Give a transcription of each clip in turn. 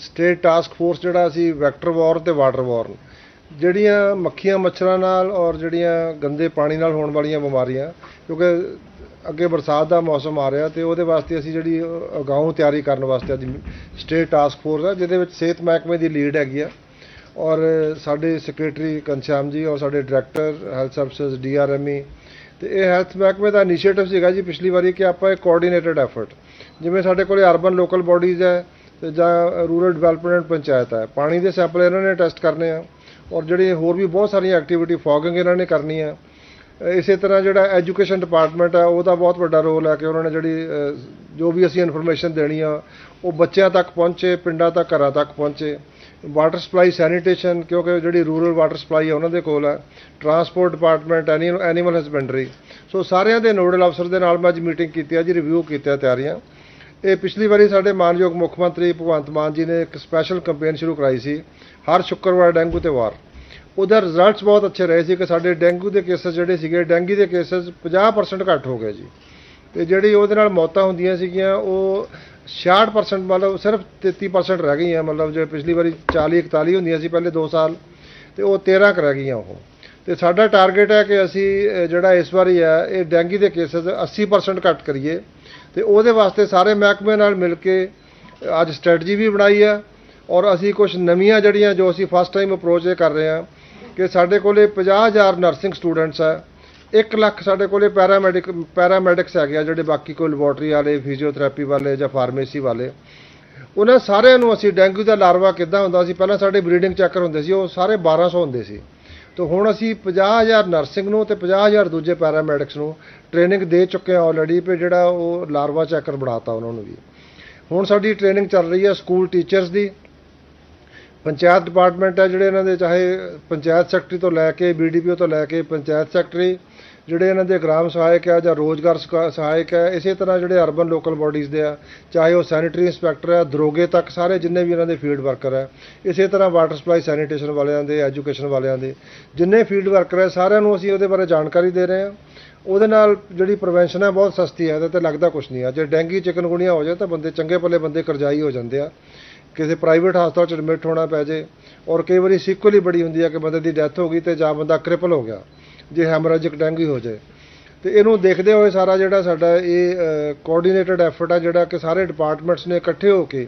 State task force ਜਿਹੜਾ ਅਸੀਂ vector ਵਾਰ ਅਤੇ ਵਾਟਰ ਵਾਰ ਜਿਹੜੀਆਂ ਮੱਖੀਆਂ ਮੱਛਰਾਂ ਨਾਲ ਔਰ ਜਿਹੜੀਆਂ ਗੰਦੇ ਪਾਣੀ ਨਾਲ ਹੋਣ ਵਾਲੀਆਂ ਬਿਮਾਰੀਆਂ, ਕਿਉਂਕਿ ਅੱਗੇ ਬਰਸਾਤ ਦਾ ਮੌਸਮ ਆ ਰਿਹਾ ਤੇ ਉਹਦੇ ਵਾਸਤੇ ਅਸੀਂ ਜਿਹੜੀ ਅਗਾਊਂ ਤਿਆਰੀ ਕਰਨ ਵਾਸਤੇ ਅੱਜ ਸਟੇਟ ਟਾਸਕ ਫੋਰਸ ਆ, ਜਿਹਦੇ ਵਿੱਚ ਸਿਹਤ ਮਹਿਕਮੇ ਦੀ ਲੀਡ ਹੈਗੀ ਆ। ਔਰ ਸਾਡੇ ਸੈਕਟਰੀ ਘਨਸ਼ਿਆਮ ਜੀ ਔਰ ਸਾਡੇ ਡਾਇਰੈਕਟਰ, ਹੈਲਥ ਸਰਵਿਸਿਜ਼, ਡੀਆਰਐਮਈ, ਤੇ ਇਹ ਹੈਲਥ ਮਹਿਕਮੇ ਦਾ ਇਨੀਸ਼ੀਏਟਿਵ ਸੀਗਾ ਜੀ ਪਿਛਲੀ ਵਾਰੀ ਕਿ ਆਪਾਂ ਇਹ ਕੋਆਰਡੀਨੇਟਡ ਐਫਰਟ ਜਿਵੇਂ ਸਾਡੇ ਕੋਲੇ ਅਰਬਨ ਲੋਕਲ ਬਾਡੀਜ਼ ਹੈ ਤੇ ਜਾਂ ਰੂਰਲ ਡਿਵੈਲਪਮੈਂਟ ਪੰਚਾਇਤ ਹੈ। ਪਾਣੀ ਦੇ ਸੈਂਪਲ ਇਹਨਾਂ ਨੇ ਟੈਸਟ ਕਰਨੇ ਆ ਔਰ ਜਿਹੜੇ ਹੋਰ ਵੀ ਬਹੁਤ ਸਾਰੀਆਂ ਐਕਟੀਵਿਟੀ ਫੌਗਿੰਗ ਇਹਨਾਂ ਨੇ ਕਰਨੀ ਆ। ਇਸੇ ਤਰ੍ਹਾਂ ਜਿਹੜਾ ਐਜੂਕੇਸ਼ਨ ਡਿਪਾਰਟਮੈਂਟ ਹੈ ਉਹਦਾ ਬਹੁਤ ਵੱਡਾ ਰੋਲ ਹੈ ਕਿ ਉਹਨਾਂ ਨੇ ਜਿਹੜੀ ਜੋ ਵੀ ਅਸੀਂ ਇਨਫੋਰਮੇਸ਼ਨ ਦੇਣੀ ਆ, ਉਹ ਬੱਚਿਆਂ ਤੱਕ ਪਹੁੰਚੇ, ਪਿੰਡਾਂ ਤੱਕ, ਘਰਾਂ ਤੱਕ ਪਹੁੰਚੇ। ਵਾਟਰ ਸਪਲਾਈ ਸੈਨੀਟੇਸ਼ਨ, ਕਿਉਂਕਿ ਜਿਹੜੀ ਰੂਰਲ ਵਾਟਰ ਸਪਲਾਈ ਹੈ ਉਹਨਾਂ ਦੇ ਕੋਲ ਹੈ। Transport department, animal husbandry. So ਸਾਰਿਆਂ ਦੇ ਨੋਡਲ ਅਫਸਰ ਦੇ ਨਾਲ ਮੈਂ ਅੱਜ ਮੀਟਿੰਗ ਕੀਤੀ ਹੈ ਜੀ ਰਿਵਿਊ ਕੀਤਾ ਤਿਆਰੀਆਂ। ਇਹ ਪਿਛਲੀ ਵਾਰੀ ਸਾਡੇ ਮਾਨਯੋਗ ਮੁੱਖ ਮੰਤਰੀ ਭਗਵੰਤ ਮਾਨ ਜੀ ਨੇ ਇੱਕ ਸਪੈਸ਼ਲ ਕੈਂਪੇਨ ਸ਼ੁਰੂ ਕਰਾਈ ਸੀ, ਹਰ ਸ਼ੁੱਕਰਵਾਰ ਡੈਂਗੂ ਤੇ ਵਾਰ। ਉਹਦਾ ਰਿਜ਼ਲਟਸ ਬਹੁਤ ਅੱਛੇ ਰਹੇ ਸੀ ਕਿ ਸਾਡੇ ਡੈਂਗੂ ਦੇ ਕੇਸਸ ਜਿਹੜੇ ਸੀਗੇ, ਡੈਂਗੀ ਦੇ ਕੇਸਸ 50% ਘੱਟ ਹੋ ਗਏ ਜੀ। ਤੇ ਜਿਹੜੀ ਉਹਦੇ ਨਾਲ ਮੌਤਾਂ ਹੁੰਦੀਆਂ ਸੀਗੀਆਂ, ਉਹ 66% ਮਤਲਬ ਸਿਰਫ 33% ਰਹਿ ਗਈਆਂ, ਮਤਲਬ ਜੇ ਪਿਛਲੀ ਵਾਰੀ 40 41 ਹੁੰਦੀਆਂ ਸੀ ਪਹਿਲੇ 2 ਸਾਲ, ਤੇ ਉਹ 13 ਕੁ ਗਈਆਂ ਉਹ। ਤੇ ਸਾਡਾ ਟਾਰਗੇਟ ਹੈ ਕਿ ਅਸੀਂ ਜਿਹੜਾ ਇਸ ਵਾਰੀ ਹੈ, ਇਹ ਡੈਂਗੀ ਦੇ ਕੇਸਸ 80% ਘੱਟ ਕਰੀਏ। ਤੇ ਉਹਦੇ ਵਾਸਤੇ ਸਾਰੇ ਮਹਿਕਮੇ ਨਾਲ ਮਿਲ ਕੇ ਅੱਜ ਸਟ੍ਰੈਟਜੀ ਵੀ ਬਣਾਈ ਹੈ ਔਰ ਅਸੀਂ ਕੁਝ ਨਵੀਆਂ ਜਿਹੜੀਆਂ ਜੋ ਅਸੀਂ ਫਸਟ ਟਾਈਮ ਅਪਰੋਚ ਇਹ ਕਰ ਰਹੇ ਹਾਂ ਕਿ ਸਾਡੇ ਕੋਲੇ 50000 ਨਰਸਿੰਗ ਸਟੂਡੈਂਟਸ ਹੈ 1 ਲੱਖ ਸਾਡੇ ਕੋਲੇ ਪੈਰਾਮੈਡਿਕ ਪੈਰਾਮੈਡਿਕਸ ਹੈਗੇ ਆ ਜਿਹੜੇ ਬਾਕੀ ਕੋਈ ਲੈਬੋਰਟਰੀ ਵਾਲੇ ਫਿਜ਼ੀਓਥੈਰੇਪੀ ਵਾਲੇ ਜਾਂ ਫਾਰਮੇਸੀ ਵਾਲੇ। ਉਹਨਾਂ ਸਾਰਿਆਂ ਨੂੰ ਅਸੀਂ ਡੈਂਗੂ ਦਾ ਲਾਰਵਾ ਕਿੱਦਾਂ ਹੁੰਦਾ ਸੀ? ਪਹਿਲਾਂ ਸਾਡੇ ਬਰੀਡਿੰਗ ਚੈੱਕਰ ਹੁੰਦੇ ਸੀ, ਉਹ ਸਾਰੇ 1200 ਹੁੰਦੇ ਸੀ। ਤੇ ਹੁਣ ਅਸੀਂ 50000 ਨਰਸਿੰਗ ਨੂੰ ਤੇ 50000 ਦੂਜੇ ਪੈਰਾਮੈਡਿਕਸ ਨੂੰ ਟ੍ਰੇਨਿੰਗ ਦੇ ਚੁੱਕੇ ਹਾਂ ਆਲਰੇਡੀ ਵੀ ਜਿਹੜਾ ਉਹ ਲਾਰਵਾ ਚੈਕਰ ਬਣਾਤਾ ਉਹਨਾਂ ਨੂੰ ਵੀ। ਹੁਣ ਸਾਡੀ ਟ੍ਰੇਨਿੰਗ ਚੱਲ ਰਹੀ ਹੈ ਸਕੂਲ ਟੀਚਰਸ ਦੀ। ਪੰਚਾਇਤ ਡਿਪਾਰਟਮੈਂਟ ਹੈ ਜਿਹੜੇ ਇਹਨਾਂ ਦੇ, ਚਾਹੇ ਪੰਚਾਇਤ ਸੈਕਟਰੀ ਤੋਂ ਲੈ ਕੇ ਬੀਡੀਪੀਓ ਤੋਂ ਲੈ ਕੇ ਪੰਚਾਇਤ ਸੈਕਟਰੀ ਜਿਹੜੇ ਇਹਨਾਂ ਦੇ ਗ੍ਰਾਮ ਸਹਾਇਕ ਆ ਜਾਂ ਰੋਜ਼ਗਾਰ ਸਕਾ- ਸਹਾਇਕ ਹੈ ਇਸੇ ਤਰ੍ਹਾਂ ਜਿਹੜੇ ਅਰਬਨ ਲੋਕਲ ਬਾਡੀਜ਼ ਦੇ ਆ, ਚਾਹੇ ਉਹ ਸੈਨੀਟਰੀ ਇੰਸਪੈਕਟਰ ਹੈ ਦਰੋਗੇ ਤੱਕ ਸਾਰੇ ਜਿੰਨੇ ਵੀ ਇਹਨਾਂ ਦੇ ਫੀਲਡ ਵਰਕਰ ਹੈ ਇਸੇ ਤਰ੍ਹਾਂ ਵਾਟਰ ਸਪਲਾਈ ਸੈਨੀਟੇਸ਼ਨ ਵਾਲਿਆਂ ਦੇ ਐਜੂਕੇਸ਼ਨ ਵਾਲਿਆਂ ਦੇ, ਜਿੰਨੇ ਫੀਲਡ ਵਰਕਰ ਹੈ ਸਾਰਿਆਂ ਨੂੰ ਅਸੀਂ ਉਹਦੇ ਬਾਰੇ ਜਾਣਕਾਰੀ ਦੇ ਰਹੇ ਹਾਂ ਉਹਦੇ ਨਾਲ ਜਿਹੜੀ ਪ੍ਰੀਵੈਂਸ਼ਨ ਹੈ ਬਹੁਤ ਸਸਤੀ ਹੈ ਇਹਦੇ ਤੇ ਲੱਗਦਾ ਕੁਝ ਨਹੀਂ ਆ। ਜੇ ਡੈਂਗੀ, ਚਿਕਨਗੁਣੀਆ ਹੋ ਜਾਏ ਤਾਂ ਬੰਦੇ ਚੰਗੇ ਭਲੇ ਬੰਦੇ ਕਰਜ਼ਾਈ ਹੋ ਜਾਂਦੇ ਆ। ਕਿਸੇ ਪ੍ਰਾਈਵੇਟ ਹਸਪਤਾਲ ਚ ਐਡਮਿਟ ਹੋਣਾ ਪੈ ਜੇ, ਔਰ ਕਈ ਵਾਰੀ ਸਿੱਕੁਅਲ ਹੀ ਬੜੀ ਹੁੰਦੀ ਹੈ ਕਿ ਬੰਦੇ ਦੀ ਡੈਥ ਹੋ ਗਈ ਤੇ ਜਾਂ ਬੰਦਾ ਕ੍ਰਿਪਲ ਹੋ ਗਿਆ। ਜੇ ਹੈਮਰੇਜਿਕ ਡੈਂਗੂ ਹੋ ਜਾਏ। ਤੇ ਇਹਨੂੰ ਦੇਖਦੇ ਹੋਏ ਸਾਰਾ ਜਿਹੜਾ ਸਾਡਾ ਇਹ ਕੋਆਰਡੀਨੇਟਡ ਐਫਰਟ ਆ ਜਿਹੜਾ ਕਿ ਸਾਰੇ ਡਿਪਾਰਟਮੈਂਟਸ ਨੇ ਇਕੱਠੇ ਹੋ ਕੇ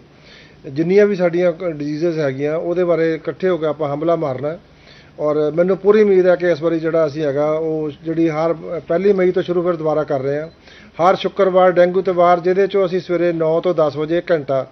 ਜਿੰਨੀਆਂ ਵੀ ਸਾਡੀਆਂ ਡਿਜ਼ੀਜ਼ਸ ਹੈਗੀਆਂ, ਉਹਦੇ ਬਾਰੇ ਇਕੱਠੇ ਹੋ ਕੇ ਆਪਾਂ ਹਮਲਾ ਮਾਰਨਾ ਔਰ ਮੈਨੂੰ ਪੂਰੀ ਉਮੀਦ ਹੈ ਕਿ ਇਸ ਵਾਰੀ ਜਿਹੜਾ ਅਸੀਂ ਹੈਗਾ, ਉਹ ਜਿਹੜੀ ਹਰ, ਪਹਿਲੀ ਮਈ ਤੋਂ ਸ਼ੁਰੂ ਫਿਰ ਦੁਬਾਰਾ ਕਰ ਰਹੇ ਹਾਂ। ਹਰ ਸ਼ੁੱਕਰਵਾਰ, ਡੈਂਗੂ ਤੇ ਵਾਰ, ਜਿਹਦੇ ਚੋਂ ਅਸੀਂ ਸਵੇਰੇ 9 ਤੋਂ 10 ਵਜੇ ਇੱਕ ਘੰਟਾ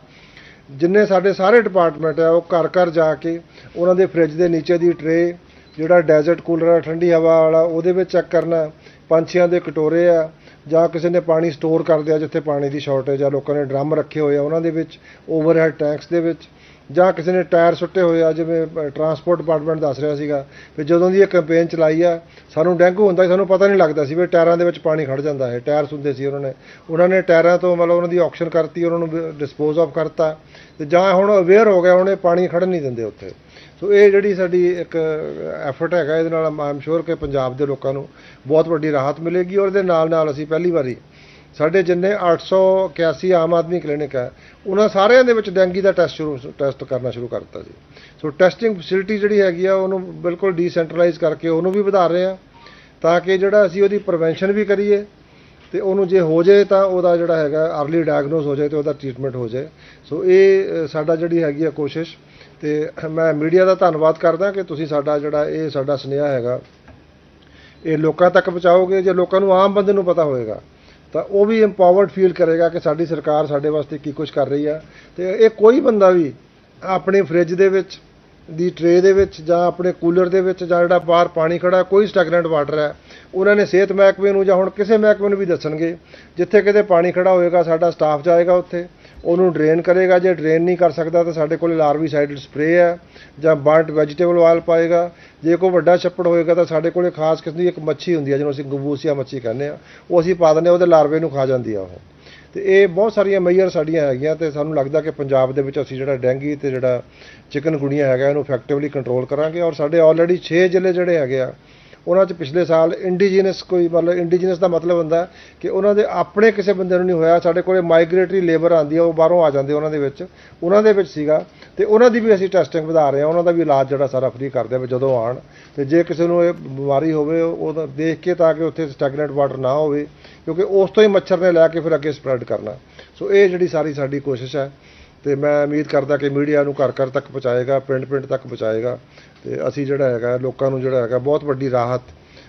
ਜਿੰਨੇ ਸਾਡੇ ਸਾਰੇ ਡਿਪਾਰਟਮੈਂਟ ਆ, ਉਹ ਘਰ ਘਰ ਜਾ ਕੇ ਉਹਨਾਂ ਦੇ ਫ੍ਰਿਜ ਦੇ ਨੀਚੇ ਦੀ ਟਰੇ ਜਿਹੜਾ ਡੈਜ਼ਰਟ ਕੂਲਰ ਆ ਠੰਡੀ ਹਵਾ ਵਾਲਾ, ਉਹਦੇ ਵਿੱਚ ਚੈੱਕ ਕਰਨਾ, ਪੰਛੀਆਂ ਦੇ ਕਟੋਰੇ ਆ, ਜਾਂ ਕਿਸੇ ਨੇ ਪਾਣੀ ਸਟੋਰ ਕਰਦੇ ਆ ਜਿੱਥੇ ਪਾਣੀ ਦੀ ਸ਼ਾਰਟੇਜ ਆ, ਲੋਕਾਂ ਨੇ ਡਰਮ ਰੱਖੇ ਹੋਏ ਆ, ਉਹਨਾਂ ਦੇ ਵਿੱਚ ਓਵਰਹੈਡ ਟੈਂਕਸ ਦੇ ਵਿੱਚ, ਜਾਂ ਕਿਸੇ ਨੇ ਟਾਇਰ ਸੁੱਟੇ ਹੋਏ ਆ, ਜਿਵੇਂ ਟਰਾਂਸਪੋਰਟ ਡਿਪਾਰਟਮੈਂਟ ਦੱਸ ਰਿਹਾ ਸੀਗਾ ਵੀ ਜਦੋਂ ਦੀ ਇਹ ਕੈਂਪੇਨ ਚਲਾਈ ਆ, ਸਾਨੂੰ ਡੈਂਗੂ ਹੁੰਦਾ ਸੀ, ਸਾਨੂੰ ਪਤਾ ਨਹੀਂ ਲੱਗਦਾ ਸੀ ਵੀ ਟਾਇਰਾਂ ਦੇ ਵਿੱਚ ਪਾਣੀ ਖੜ ਜਾਂਦਾ ਹੈ, ਟਾਇਰ ਸੁੰਦੇ ਸੀ ਉਹਨਾਂ ਨੇ। ਉਹਨਾਂ ਨੇ ਟਾਇਰਾਂ ਤੋਂ ਮਤਲਬ ਉਹਨਾਂ ਦੀ ਆਕਸ਼ਨ ਕਰਤੀ, ਉਹਨਾਂ ਨੂੰ ਡਿਸਪੋਜ਼ ਆਫ ਕਰਤਾ, ਤੇ ਜਾਂ ਹੁਣ ਅਵੇਅਰ ਹੋ ਗਿਆ ਉਹਨੇ ਪਾਣੀ ਖੜਨ ਨਹੀਂ ਦਿੰਦੇ ਉੱਥੇ। ਸੋ ਇਹ ਜਿਹੜੀ ਸਾਡੀ ਇੱਕ ਐਫਰਟ ਹੈਗਾ, ਇਹਦੇ ਨਾਲ ਆਮ ਸ਼ੋਰ ਕਿ ਪੰਜਾਬ ਦੇ ਲੋਕਾਂ ਨੂੰ ਬਹੁਤ ਵੱਡੀ ਰਾਹਤ ਮਿਲੇਗੀ ਔਰ ਇਹਦੇ ਨਾਲ ਨਾਲ ਅਸੀਂ ਪਹਿਲੀ ਵਾਰੀ ਸਾਡੇ ਜਿੰਨੇ 881 ਆਮ ਆਦਮੀ ਕਲੀਨਿਕ ਹੈ, ਉਹਨਾਂ ਸਾਰਿਆਂ ਦੇ ਵਿੱਚ ਡੈਂਗੀ ਦਾ ਟੈਸਟ ਸ਼ੁਰੂ ਟੈਸਟ ਕਰਨਾ ਸ਼ੁਰੂ ਕਰ ਦਿੱਤਾ ਜੀ। ਸੋ ਟੈਸਟਿੰਗ ਫੈਸਿਲਿਟੀ ਜਿਹੜੀ ਹੈਗੀ ਆ, ਉਹਨੂੰ ਬਿਲਕੁਲ ਡੀਸੈਂਟਰਲਾਈਜ਼ ਕਰਕੇ ਉਹਨੂੰ ਵੀ ਵਧਾ ਰਹੇ ਆ, ਤਾਂ ਕਿ ਜਿਹੜਾ ਅਸੀਂ ਉਹਦੀ ਪ੍ਰੀਵੈਂਸ਼ਨ ਵੀ ਕਰੀਏ ਤੇ ਉਹਨੂੰ ਜੇ ਹੋ ਜਾਏ ਤਾਂ ਉਹਦਾ ਜਿਹੜਾ ਹੈਗਾ ਅਰਲੀ ਡਾਇਗਨੋਸ ਹੋ ਜਾਏ ਤੇ ਉਹਦਾ ਟ੍ਰੀਟਮੈਂਟ ਹੋ ਜਾਏ। ਸੋ ਇਹ ਸਾਡਾ ਜਿਹੜੀ ਹੈਗੀ ਆ ਕੋਸ਼ਿਸ਼। ਅਤੇ ਮੈਂ ਮੀਡੀਆ ਦਾ ਧੰਨਵਾਦ ਕਰਦਾ ਕਿ ਤੁਸੀਂ ਸਾਡਾ ਜਿਹੜਾ ਇਹ ਸਾਡਾ ਸੁਨੇਹਾ ਹੈਗਾ, ਇਹ ਲੋਕਾਂ ਤੱਕ ਪਹੁੰਚਾਓਗੇ, ਜੇ ਲੋਕਾਂ ਨੂੰ ਆਮ ਬੰਦੇ ਨੂੰ ਪਤਾ ਹੋਏਗਾ ਤਾਂ ਉਹ ਵੀ ਇੰਪਾਵਰਡ ਫੀਲ ਕਰੇਗਾ ਕਿ ਸਾਡੀ ਸਰਕਾਰ ਸਾਡੇ ਵਾਸਤੇ ਕੀ ਕੁਝ ਕਰ ਰਹੀ ਆ। ਤੇ ਇਹ ਕੋਈ ਬੰਦਾ ਵੀ ਆਪਣੇ ਫ੍ਰਿਜ ਦੇ ਵਿੱਚ, ਦੀ ਟਰੇ ਦੇ ਵਿੱਚ ਜਾਂ ਆਪਣੇ ਕੂਲਰ ਦੇ ਵਿੱਚ ਜਾਂ ਜਿਹੜਾ ਬਾਹਰ ਪਾਣੀ ਖੜਾ, ਕੋਈ ਸਟੈਗਨੈਂਟ ਵਾਟਰ ਹੈ, ਉਹਨਾਂ ਨੇ ਸਿਹਤ ਮਹਿਕਮੇ ਨੂੰ ਜਾਂ ਹੁਣ ਕਿਸੇ ਮਹਿਕਮੇ ਨੂੰ ਵੀ ਦੱਸਣਗੇ, ਜਿੱਥੇ ਕਿਤੇ ਪਾਣੀ ਖੜਾ ਹੋਏਗਾ ਸਾਡਾ ਸਟਾਫ ਜਾਏਗਾ ਉੱਥੇ। ਉਹਨੂੰ ਡਰੇਨ ਕਰੇਗਾ, ਜੇ ਡਰੇਨ ਨਹੀਂ ਕਰ ਸਕਦਾ ਤਾਂ ਸਾਡੇ ਕੋਲ ਲਾਰਵੀਸਾਈਡਡ ਸਪਰੇਅ ਹੈ ਜਾਂ ਬਰਨਟ ਵੈਜੀਟੇਬਲ ਆਇਲ ਪਾਏਗਾ। ਜੇ ਕੋਈ ਵੱਡਾ ਛੱਪੜ ਹੋਏਗਾ ਤਾਂ ਸਾਡੇ ਕੋਲੇ ਖਾਸ ਕਿਸਮ ਦੀ ਇੱਕ ਮੱਛੀ ਹੁੰਦੀ ਹੈ, ਜਿਹਨੂੰ ਅਸੀਂ ਗਬੂਸੀਆ ਮੱਛੀ ਕਹਿੰਦੇ ਆ ਉਹ ਅਸੀਂ ਪਾ ਦਿੰਦੇ ਹਾਂ, ਉਹਦੇ ਲਾਰਵੇ ਨੂੰ ਖਾ ਜਾਂਦੀ ਆ ਉਹ। ਤੇ ਇਹ ਬਹੁਤ ਸਾਰੀਆਂ ਮੇਜਰ ਸਾਡੀਆਂ ਹੈਗੀਆਂ ਤੇ ਸਾਨੂੰ ਲੱਗਦਾ ਕਿ ਪੰਜਾਬ ਦੇ ਵਿੱਚ ਅਸੀਂ ਜਿਹੜਾ ਡੈਂਗੀ ਤੇ ਜਿਹੜਾ ਚਿਕਨ ਗੁਣੀਆਂ ਹੈਗਾ, ਇਹਨੂੰ ਇਫੈਕਟਿਵਲੀ ਕੰਟਰੋਲ ਕਰਾਂਗੇ। ਔਰ ਸਾਡੇ ਆਲਰੇਡੀ 6 ਜ਼ਿਲ੍ਹੇ ਜਿਹੜੇ ਹੈਗੇ ਆ ਉਹਨਾਂ 'ਚ ਪਿਛਲੇ ਸਾਲ ਇੰਡੀਜੀਨਸ ਕੋਈ ਮਤਲਬ ਇੰਡੀਜੀਨਸ ਦਾ ਮਤਲਬ ਹੁੰਦਾ ਕਿ ਉਹਨਾਂ ਦੇ ਆਪਣੇ ਕਿਸੇ ਬੰਦੇ ਨੂੰ ਨਹੀਂ ਹੋਇਆ, ਸਾਡੇ ਕੋਲੇ ਮਾਈਗ੍ਰੇਟਰੀ ਲੇਬਰ ਆਂਦੀ ਆ, ਉਹ ਬਾਹਰੋਂ ਆ ਜਾਂਦੇ ਉਹਨਾਂ ਦੇ ਵਿੱਚ। ਉਹਨਾਂ ਦੇ ਵਿੱਚ ਸੀਗਾ ਤੇ ਉਹਨਾਂ ਦੀ ਵੀ ਅਸੀਂ ਟੈਸਟਿੰਗ ਵਧਾ ਰਹੇ ਹਾਂ, ਉਹਨਾਂ ਦਾ ਵੀ ਇਲਾਜ ਜਿਹੜਾ ਸਾਰਾ ਫ੍ਰੀ ਕਰਦੇ ਹਾਂ ਵੀ ਜਦੋਂ ਆਣ ਤੇ ਜੇ ਕਿਸੇ ਨੂੰ ਇਹ ਬਿਮਾਰੀ ਹੋਵੇ, ਉਹ ਦੇਖ ਕੇ ਤਾਂ ਕਿ ਉੱਥੇ ਸਟੈਗਨੈਂਟ ਵਾਟਰ ਨਾ ਹੋਵੇ, ਕਿਉਂਕਿ ਉਸ ਤੋਂ ਹੀ ਮੱਛਰ ਨੇ ਲੈ ਕੇ ਫਿਰ ਅੱਗੇ ਸਪਰੈਡ ਕਰਨਾ। ਸੋ ਇਹ ਜਿਹੜੀ ਸਾਰੀ ਸਾਡੀ ਕੋਸ਼ਿਸ਼ ਹੈ ਤੇ ਮੈਂ ਉਮੀਦ ਕਰਦਾ ਕਿ ਮੀਡੀਆ ਨੂੰ ਘਰ ਘਰ ਤੱਕ ਪਹੁੰਚਾਏਗਾ ਪਿੰਡ ਪਿੰਡ ਤੱਕ ਪਹੁੰਚਾਏਗਾ ਤੇ ਅਸੀਂ ਜਿਹੜਾ ਹੈਗਾ ਲੋਕਾਂ ਨੂੰ ਜਿਹੜਾ ਹੈਗਾ ਬਹੁਤ ਵੱਡੀ ਰਾਹਤ।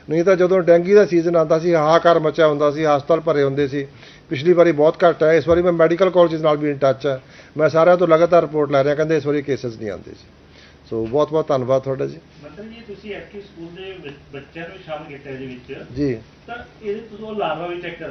ਨਹੀਂ ਤਾਂ ਜਦੋਂ ਡੈਂਗੀ ਦਾ ਸੀਜ਼ਨ ਆਉਂਦਾ ਸੀ ਹਾਹਾਕਾਰ ਮਚਿਆ ਹੁੰਦਾ ਸੀ ਹਸਪਤਾਲ ਭਰੇ ਹੁੰਦੇ ਸੀ ਪਿਛਲੀ ਵਾਰੀ ਬਹੁਤ ਘੱਟ ਹੈ ਇਸ ਵਾਰੀ ਮੈਂ ਮੈਡੀਕਲ ਕਾਲਜਸ ਨਾਲ ਵੀ ਇਨ ਟੱਚ ਹੈ। ਮੈਂ ਸਾਰਿਆਂ ਤੋਂ ਲਗਾਤਾਰ ਰਿਪੋਰਟ ਲੈ ਰਿਹਾ ਕਹਿੰਦੇ ਇਸ ਵਾਰੀ ਕੇਸਸ ਨਹੀਂ ਆਉਂਦੇ ਜੀ। ਸੋ ਬਹੁਤ ਬਹੁਤ ਧੰਨਵਾਦ ਤੁਹਾਡਾ ਜੀ। ਮਤਲਬ ਜੀ ਤੁਸੀਂ ਐਕਟਿਵ ਸਕੂਲ ਦੇ ਬੱਚਿਆਂ ਨੂੰ ਸ਼ਾਮਲ ਕੀਤਾ ਇਹਦੇ ਵਿੱਚ। ਜੀ। ਤਾਂ ਇਹਦੇ ਤੁਸੀਂ ਉਹ ਲਾਰਵਾ ਵੀ ਚੈੱਕ ਕਰ